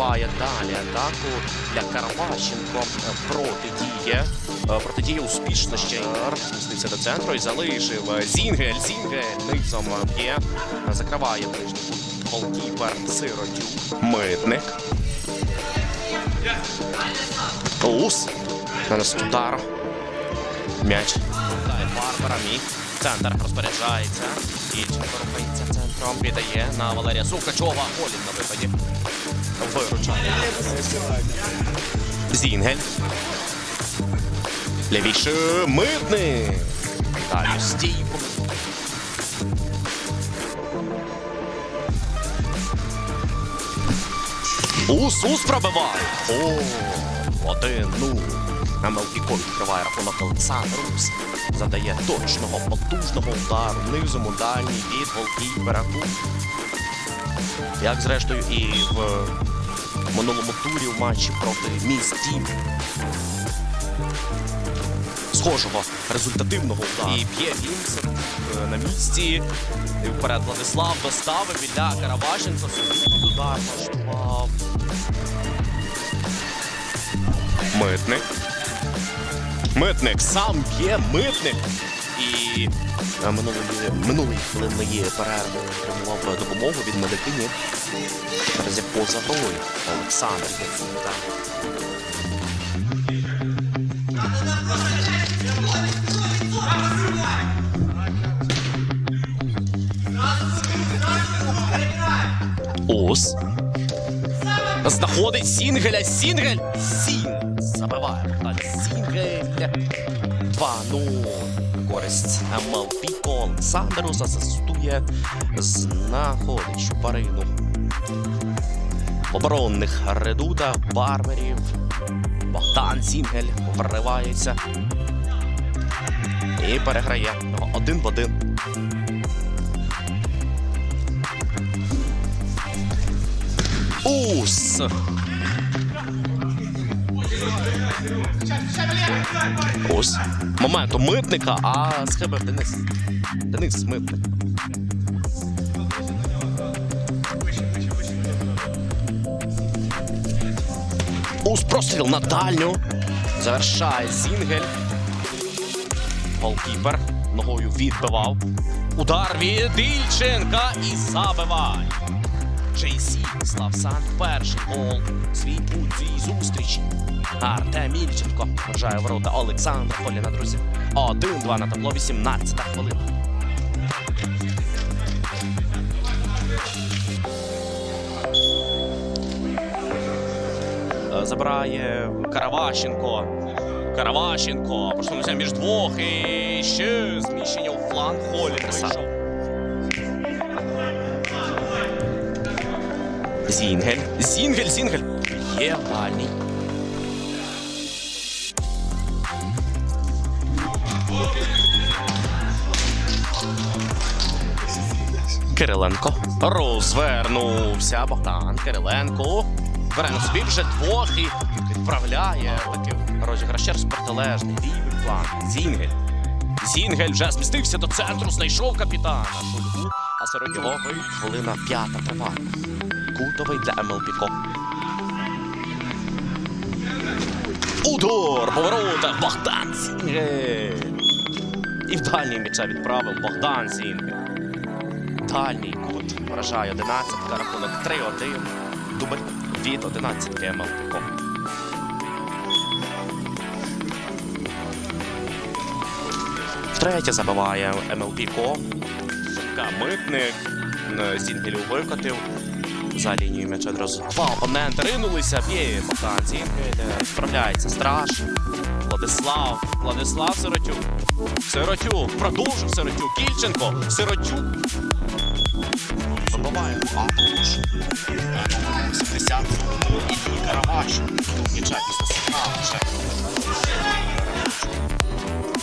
е, далі атаку для Караващенко е, протидіє. Е, Протидіє успішно ще й змістився до центру і залишив е, Зінгель. Зінгель низом. Е, Закриває ближній кут голкіпер Сиротюк. Митник. Ус. Нанес удар. М'яч. Барбара міг. Центр розпоряджається. Ільченко рухається центром. Віддає на Валерія Сукачова. Голін на випаді. Виручає. Зінгель. Лівіше митник. Далі стійку. Ус, ус пробиває. О, один, ну. МЛК відкриває рахунок Олександр Ус. Задає точного, потужного удару. Низом у дальній від голкіпера. Як зрештою і в минулому турі в матчі проти місті. Схожого результативного удару. І б'є Вінсент е, на місці. І вперед Владислав доставив Ілля Каравашенко. Собі удар влаштував. Митник. Митник сам б'є митник. І минулої, минулої хвилинної перерви отримував допомогу від медикинів. Зараз є поза грою. Олександр. Ус. Знаходить Сінгеля. Сінгель. Сін. Забиває. Сінгель. 2-0. Користь МЛП Олександрус асистує. Знаходить Шупарину. Оборонних редута, барберів. Богдан Сінгель вривається. І переграє один в один. Ус. Ус. Момент у митника, а схибив Денис. Денис митник. Ус простріл на дальню. Завершає Зінгель. Голкіпер ногою відбивав. Удар від Ільченка і забиває. Джейсі слав Санд перший гол. Свій путь цій зустрічі. Артем Ільченко вважає ворота Олександра Холіна, друзі. 1-2 на табло, 18 хвилина. Е, Забирає Караващенко. Караващенко. Проштовхнувся між двох і ще зміщення у фланг Холіна. Зінгель. Зінгель, Зінгель. Є дальній. Кириленко. Розвернувся. Богдан Кириленко. Бере на собі вже двох і відправляє таки розіграш через протилежний лівий фланг. Зінгель. Зінгель вже змістився до центру, знайшов капітана. Шульгу, а його хвилина п'ята триває. Кутовий для МЛПКО. Удар! Поворота! Богдан Зінгель! І в дальній м'яча відправив Богдан Зінгель. Дальній кут вражає 11, рахунок 3-1. Дубль від 11 МЛПКО. Втретє забиває МЛПКО. Митник е, Зінгелю викотив. За лінією м'яча одразу два опоненти ринулися. Б'є Богдан е, Справляється страж. Владислав. Владислав Сиротюк. Сиротюк. Продовжив Сиротюк. Кільченко. Сиротюк. Забиває Атуш. 80. І вже.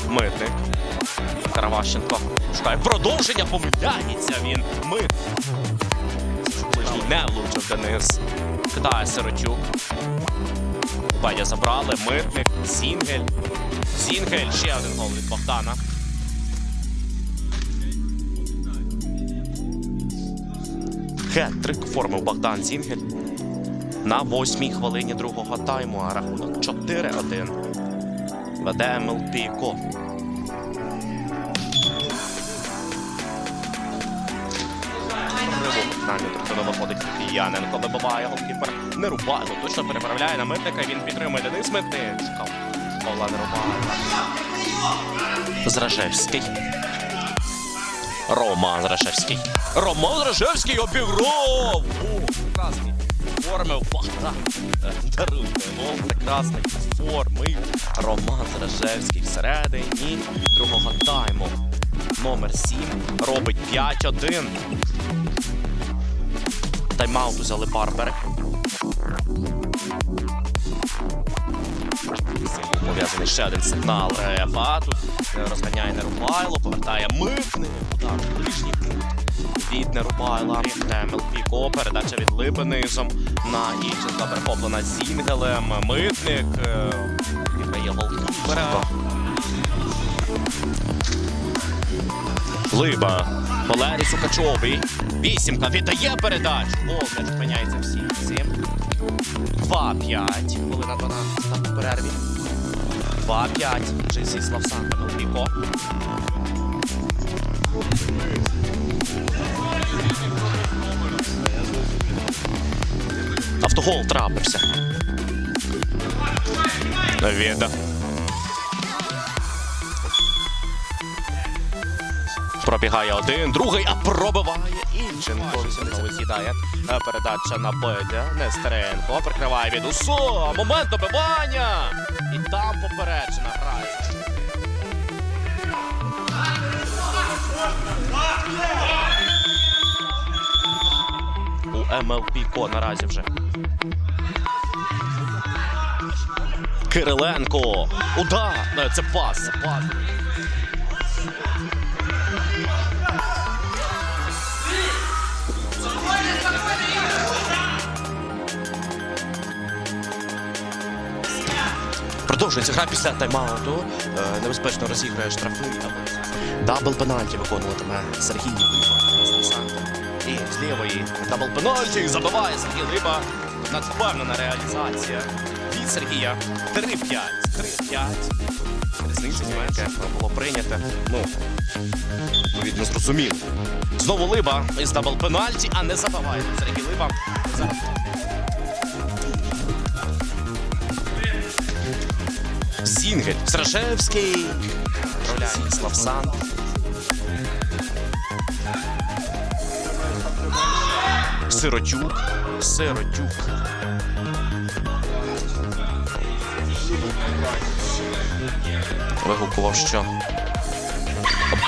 Митник. Караващенко. Шукає продовження, помиляється він. Мит. Не влучив Денис. Кидає Сиротюк. Бадя забрали. Митник. Зінгель. Зінгель. Ще один гол від Богдана. Хет-трик оформив Богдан Зінгель на восьмій хвилині другого тайму, а рахунок 4-1. Веде МЛП Ко. Нами тобто виходить Яненко, вибиває голкіпер. Не Рубайло, точно переправляє на митника. Він підтримує Денис. Павла не Рубайло. Зражевський. Роман Зражевський. Роман Зражевський обіграв! Прекрасний. Формив Богдан. Е, Даруйте, прекрасний. Формив Роман Зражевський всередині другого тайму. Номер 7 робить 5-1. Тайм-аут взяли Барбери. Пов'язаний ще один сигнал РФА. Тут е, розганяє Нерубайло, повертає митник. Удар в ближній кут від Нерубайла. МЛП Ко, передача від Липи низом на Іченка, перехоплена Зінгелем. Митник е, віддає голкіпера. Либа. Валерій Сукачовий. Вісімка віддає передачу. Гол не зупиняється всі. 2-5. Хвилина 12 в перерві. 2-5. Джесі Славсан. Піко. Автогол трапився. Віда. Пробігає один, другий, а пробиває Інченко. Е, передача на Бедя. Нестеренко прикриває від УСО. Момент добивання. Там попереджена грається. У МЛП Ко наразі вже. Кириленко. Удар. Це пас. Це пас. Продовжується гра після тайм-ауту. Е, Небезпечно розіграє штрафний. Дабл пенальті виконуватиме Сергій Либа. І з лівої дабл пенальті забиває Сергій Либа. Надвпевнена реалізація від Сергія. 3-5. 3-5. Різниця яке було прийнято. Ну, відповідно, зрозуміло. Знову Либа із дабл пенальті, а не забиває Сергій Либа. Зараз. Зінгель, Сражевський, Роляй, Славсан. Сиротюк, Сиротюк. Вигукував, що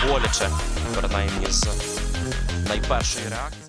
боляче принаймні з найпершої реакції.